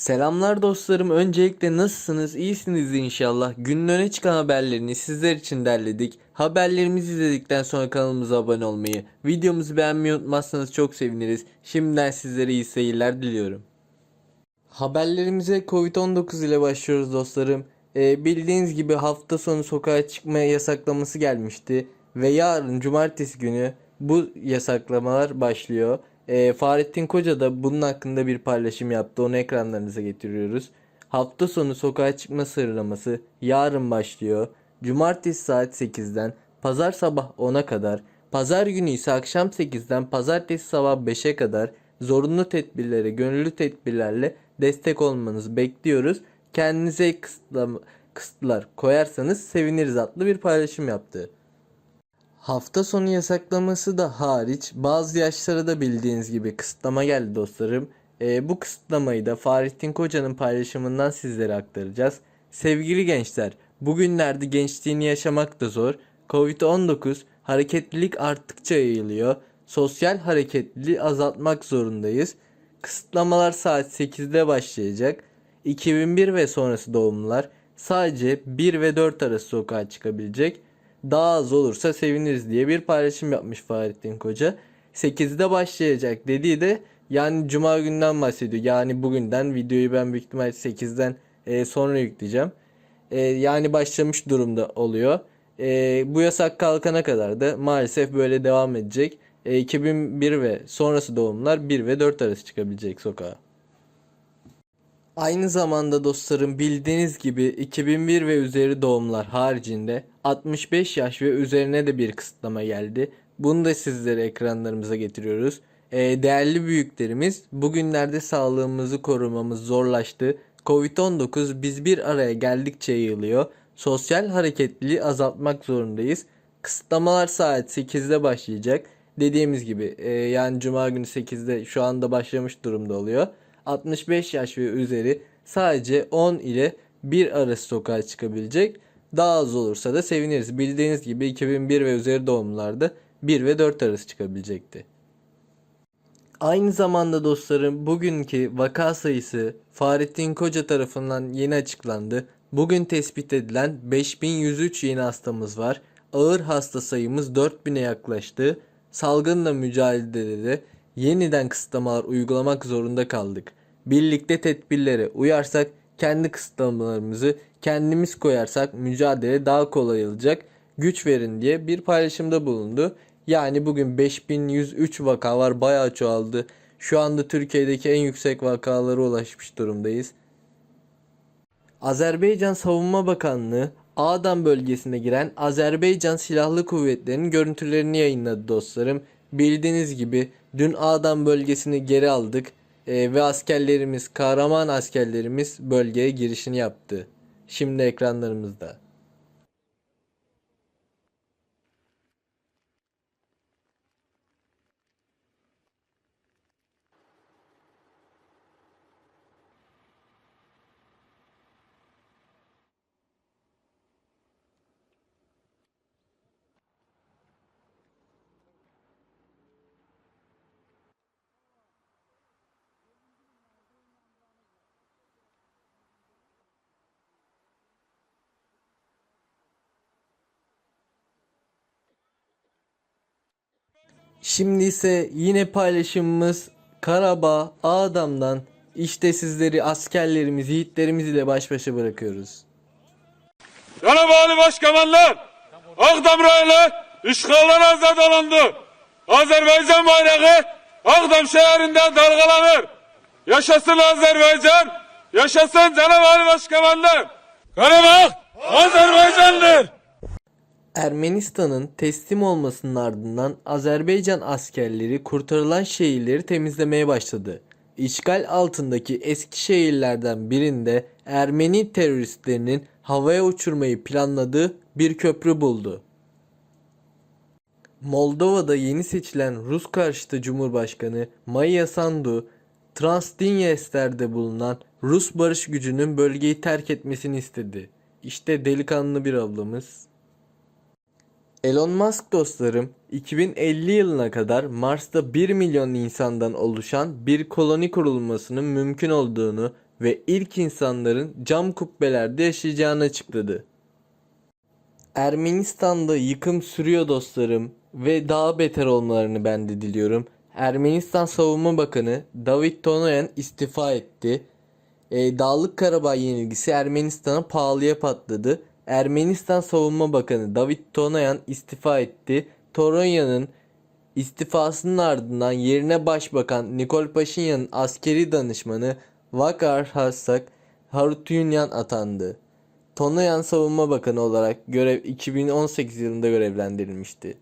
Selamlar dostlarım. Öncelikle nasılsınız? İyisiniz inşallah. Günün öne çıkan haberlerini sizler için derledik. Haberlerimizi izledikten sonra kanalımıza abone olmayı, videomuzu beğenmeyi unutmazsanız çok seviniriz. Şimdiden sizlere iyi seyirler diliyorum. Haberlerimize Covid-19 ile başlıyoruz dostlarım. Ee, bildiğiniz gibi hafta sonu sokağa çıkma yasaklaması gelmişti. Ve yarın cumartesi günü bu yasaklamalar başlıyor. Ee, Fahrettin Koca da bunun hakkında bir paylaşım yaptı. Onu ekranlarınıza getiriyoruz. Hafta sonu sokağa çıkma sıralaması yarın başlıyor. Cumartesi saat 8'den pazar sabah 10'a kadar, pazar günü ise akşam 8'den pazartesi sabah 5'e kadar zorunlu tedbirlere, gönüllü tedbirlerle destek olmanızı bekliyoruz. Kendinize kısıtlama, kısıtlar koyarsanız seviniriz adlı bir paylaşım yaptı. Hafta sonu yasaklaması da hariç bazı yaşlara da bildiğiniz gibi kısıtlama geldi dostlarım. Ee, bu kısıtlamayı da Fahrettin Koca'nın paylaşımından sizlere aktaracağız. Sevgili gençler, bugünlerde gençliğini yaşamak da zor. Covid-19 hareketlilik arttıkça yayılıyor. Sosyal hareketliliği azaltmak zorundayız. Kısıtlamalar saat 8'de başlayacak. 2001 ve sonrası doğumlular sadece 1 ve 4 arası sokağa çıkabilecek daha az olursa seviniriz diye bir paylaşım yapmış Fahrettin Koca. 8'de başlayacak dediği de yani cuma günden bahsediyor. Yani bugünden videoyu ben büyük ihtimal 8'den e, sonra yükleyeceğim. E, yani başlamış durumda oluyor. E, bu yasak kalkana kadar da maalesef böyle devam edecek. E, 2001 ve sonrası doğumlar 1 ve 4 arası çıkabilecek sokağa. Aynı zamanda dostlarım bildiğiniz gibi 2001 ve üzeri doğumlar haricinde 65 yaş ve üzerine de bir kısıtlama geldi. Bunu da sizlere ekranlarımıza getiriyoruz. Ee, değerli büyüklerimiz bugünlerde sağlığımızı korumamız zorlaştı. Covid-19 biz bir araya geldikçe yayılıyor. Sosyal hareketliliği azaltmak zorundayız. Kısıtlamalar saat 8'de başlayacak. Dediğimiz gibi e, yani cuma günü 8'de şu anda başlamış durumda oluyor. 65 yaş ve üzeri sadece 10 ile 1 arası sokağa çıkabilecek. Daha az olursa da seviniriz. Bildiğiniz gibi 2001 ve üzeri doğumlularda 1 ve 4 arası çıkabilecekti. Aynı zamanda dostlarım bugünkü vaka sayısı Fahrettin Koca tarafından yeni açıklandı. Bugün tespit edilen 5103 yeni hastamız var. Ağır hasta sayımız 4000'e yaklaştı. Salgınla mücadelede de yeniden kısıtlamalar uygulamak zorunda kaldık. Birlikte tedbirlere uyarsak kendi kısıtlamalarımızı kendimiz koyarsak mücadele daha kolay olacak. Güç verin diye bir paylaşımda bulundu. Yani bugün 5103 vaka var bayağı çoğaldı. Şu anda Türkiye'deki en yüksek vakalara ulaşmış durumdayız. Azerbaycan Savunma Bakanlığı Ağdam bölgesine giren Azerbaycan Silahlı Kuvvetleri'nin görüntülerini yayınladı dostlarım. Bildiğiniz gibi dün Ağdam bölgesini geri aldık e, ve askerlerimiz, kahraman askerlerimiz bölgeye girişini yaptı. Şimdi ekranlarımızda. Şimdi ise yine paylaşımımız Karabağ Ağdam'dan işte sizleri askerlerimiz, yiğitlerimiz ile baş başa bırakıyoruz. Yanabağlı başkomandan Ağdam rayonu işgalden azad olundu. Azerbaycan bayrağı Ağdam şehrinde dalgalanır. Yaşasın Azerbaycan, yaşasın Cenab-ı Başkomandan. Karabağ Azerbaycan'dır. Ermenistan'ın teslim olmasının ardından Azerbaycan askerleri kurtarılan şehirleri temizlemeye başladı. İşgal altındaki eski şehirlerden birinde Ermeni teröristlerinin havaya uçurmayı planladığı bir köprü buldu. Moldova'da yeni seçilen Rus karşıtı Cumhurbaşkanı Maya Sandu, Transdinyester'de bulunan Rus barış gücünün bölgeyi terk etmesini istedi. İşte delikanlı bir ablamız. Elon Musk dostlarım 2050 yılına kadar Mars'ta 1 milyon insandan oluşan bir koloni kurulmasının mümkün olduğunu ve ilk insanların cam kubbelerde yaşayacağını açıkladı. Ermenistan'da yıkım sürüyor dostlarım ve daha beter olmalarını ben de diliyorum. Ermenistan Savunma Bakanı David Tonoyan istifa etti. E, Dağlık Karabağ yenilgisi Ermenistan'a pahalıya patladı. Ermenistan Savunma Bakanı David Tonoyan istifa etti. Tonoyan'ın istifasının ardından yerine Başbakan Nikol Paşinyan'ın askeri danışmanı Vakar Hasak Harutyunyan atandı. Tonoyan Savunma Bakanı olarak görev 2018 yılında görevlendirilmişti.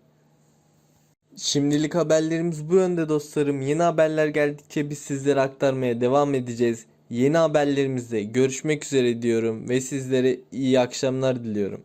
Şimdilik haberlerimiz bu yönde dostlarım. Yeni haberler geldikçe biz sizlere aktarmaya devam edeceğiz. Yeni haberlerimizde görüşmek üzere diyorum ve sizlere iyi akşamlar diliyorum.